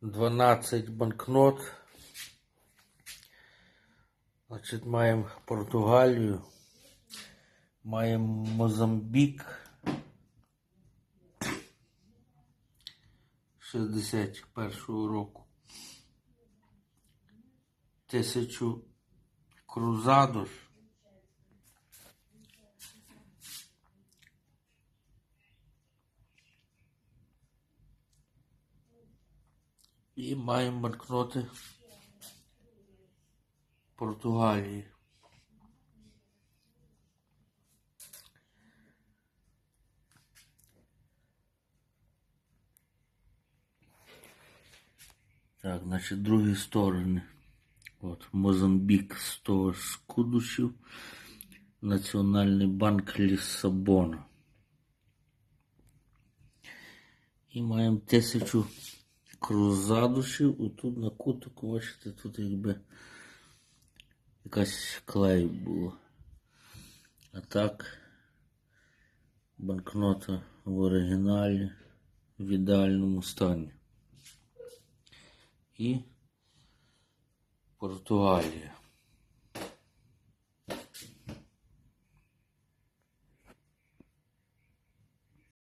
12 банкнот. Значить, маємо Португалію, маємо Мозамбік. 61-го року. Тисячу Крузадош. І маємо банкноти Португалії. Так, значить, другі сторони. От, Мозамбік 100 скудушів. Національний банк Лісабона. І маємо тисячу крузадушів. Отут на кутику, бачите, тут якби якась клей була. А так, банкнота в оригіналі, в ідеальному стані. І Португалія.